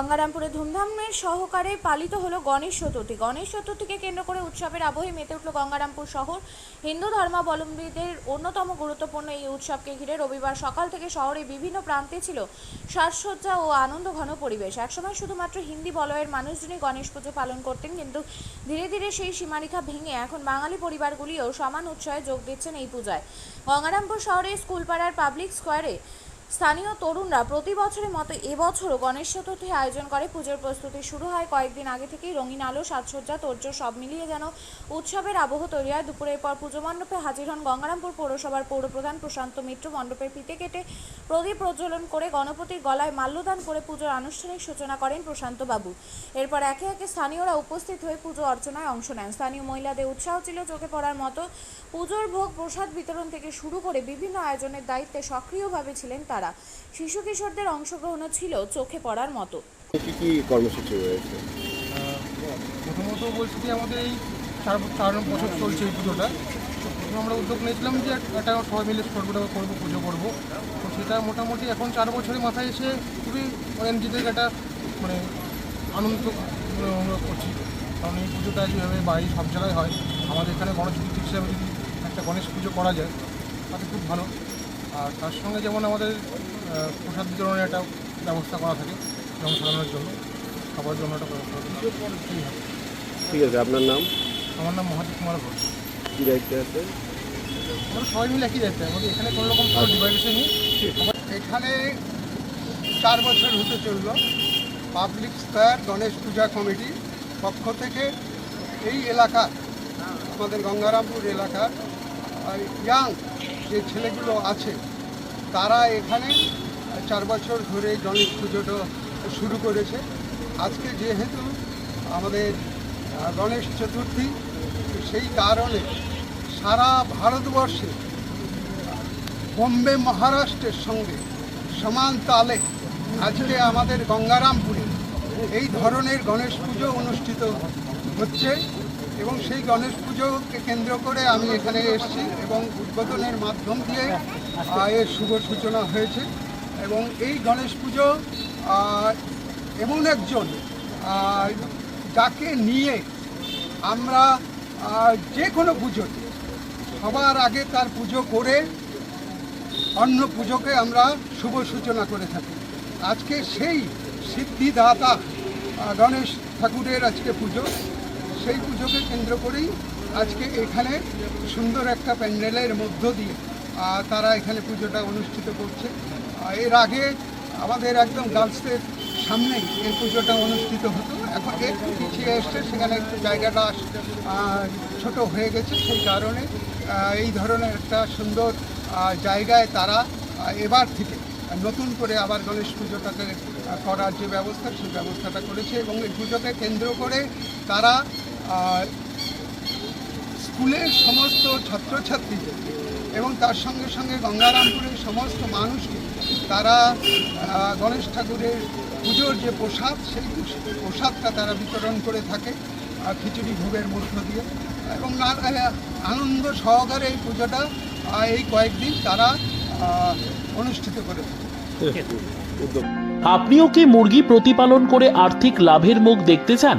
গঙ্গারামপুরে ধুমধামের সহকারে পালিত হলো গণেশ চতুর্থী। গণেশ চতুর্থীকে কেন্দ্র করে উৎসবের আবহে মেতে উঠল গঙ্গারামপুর শহর। হিন্দু ধর্মাবলম্বীদের অন্যতম গুরুত্বপূর্ণ এই উৎসবকে ঘিরে রবিবার সকাল থেকে শহরে বিভিন্ন প্রান্তে ছিল সাজসজ্জা ও আনন্দ ঘন পরিবেশ। একসময় শুধুমাত্র হিন্দি বলয়ের মানুষজনই গণেশ পুজো পালন করতেন, কিন্তু ধীরে ধীরে সেই সীমারেখা ভেঙে এখন বাঙালি পরিবারগুলিও সমান উৎসাহে যোগ দিচ্ছেন এই পূজায়। গঙ্গারামপুর শহরের স্কুলপাড়ার পাবলিক স্কোয়ারে স্থানীয় তরুণরা প্রতি বছরের মতো এবছরও গণেশ চতুর্থী আয়োজন করে। পুজোর প্রস্তুতি শুরু হয় কয়েকদিন আগে থেকেই। রঙিন আলো, সাজসজ্জা তোর্য সব মিলিয়ে যেন উৎসবের আবহ তৈরি হয়। দুপুরের পর পুজো মণ্ডপে হাজির হন গঙ্গারামপুর পৌরসভার পৌরপ্রধান প্রশান্ত মিত্র। মণ্ডপের ফিতে কেটে প্রদীপ প্রজ্বলন করে গণপতির গলায় মাল্যদান করে পুজোর আনুষ্ঠানিক সূচনা করেন প্রশান্ত বাবু। এরপর একে একে স্থানীয়রা উপস্থিত হয়ে পুজো অর্চনায় অংশ নেন। স্থানীয় মহিলাদের উৎসাহ ছিল চোখে পড়ার মতো। পুজোর ভোগ প্রসাদ বিতরণ থেকে শুরু করে বিভিন্ন আয়োজনের দায়িত্বে সক্রিয়ভাবে ছিলেন তারা। শিশু কিশোরদের অংশগ্রহণও ছিল চোখে পড়ার মতো। কি কি কর্মসূচি রয়েছে? প্রথমত বলছি যে আমাদের এই চার চার বছর চলছে এই পুজোটা। তো প্রথমে আমরা উদ্যোগ নিয়েছিলাম যে একটা সবাই মিলে করব করব পুজো করব। তো সেটা মোটামুটি এখন চার বছরের মাথায় এসে খুবই মানে নিজেদের একটা মানে আনন্দ অনুভব করছি। কারণ এই পুজোটা যেভাবে বাইরে সব জায়গায় হয় আমাদের এখানে গণেশ চতুর্থী হিসাবে যদি একটা গণেশ পুজো করা যায় তাতে খুব ভালো। আর তার সঙ্গে যেমন আমাদের প্রসাদ বিতরণের একটা ব্যবস্থা করা থাকে রং সাজানোর জন্য খাবার জন্য একটা ব্যবস্থা ঠিক আছে আপনার নাম? আমার নাম মহাদেব কুমার ঘোষ। কী দায়িত্বে আছে আমরা সবাই মিলে একই দায়িত্ব আমাদের এখানে কোনো রকম কোনো ডিভাইডেশন নেই। এখানে চার বছর হতে চলল public square Ganesh Puja committee পক্ষ থেকে এই এলাকা আমাদের গঙ্গারামপুর এলাকার ইয়াং যে ছেলেগুলো আছে, তারা এখানে চার বছর ধরে গণেশ পুজোটা শুরু করেছে। আজকে যেহেতু আমাদের গণেশ চতুর্থী, সেই কারণে সারা ভারতবর্ষে বোম্বে মহারাষ্ট্রের সঙ্গে সমান তালে আজকে আমাদের গঙ্গারামপুরে এই ধরনের গণেশ পুজো অনুষ্ঠিত হচ্ছে। এবং সেই গণেশ পুজোকে কেন্দ্র করে আমি এখানে এসেছি এবং উদ্বোধনের মাধ্যম দিয়ে এর শুভ সূচনা হয়েছে। এবং এই গণেশ পুজো এমন একজন যাকে নিয়ে আমরা যে কোনো পুজোতে, সবার আগে তার পুজো করে অন্য পুজোকে আমরা শুভ সূচনা করে থাকি। আজকে সেই সিদ্ধিদাতা গণেশ ঠাকুরের আজকে পুজো। সেই পুজোকে কেন্দ্র করেই আজকে এখানে সুন্দর একটা প্যান্ডেলের মধ্য দিয়ে তারা এখানে পুজোটা অনুষ্ঠিত করছে। এর আগে আমাদের একদম গার্লসদের সামনেই এই পুজোটা অনুষ্ঠিত হতো। এখন একটু পিছিয়ে এসছে, সেখানে একটু জায়গাটা ছোট হয়ে গেছে। সেই কারণে এই ধরনের একটা সুন্দর জায়গায় তারা এবার থেকে নতুন করে আবার গণেশ পুজোটাকে করার যে ব্যবস্থা, সেই ব্যবস্থাটা করেছে এবং এই পুজোকে কেন্দ্র করে তারা আহ, স্কুলের সমস্ত ছাত্রছাত্রীদের এবং তার সঙ্গে সঙ্গে গঙ্গারামপুরের সমস্ত মানুষকে তারা গণেশ ঠাকুরের পুজোর যে প্রসাদ সেই প্রসাদটা তারা বিতরণ করে থাকে খিচুড়ি ভোগের মধ্য দিয়ে। এবং আনন্দ সহকারে এই পুজোটা এই কয়েকদিন তারা অনুষ্ঠিত করে আপনিও কি মুরগি প্রতিপালন করে আর্থিক লাভের মুখ দেখতে চান?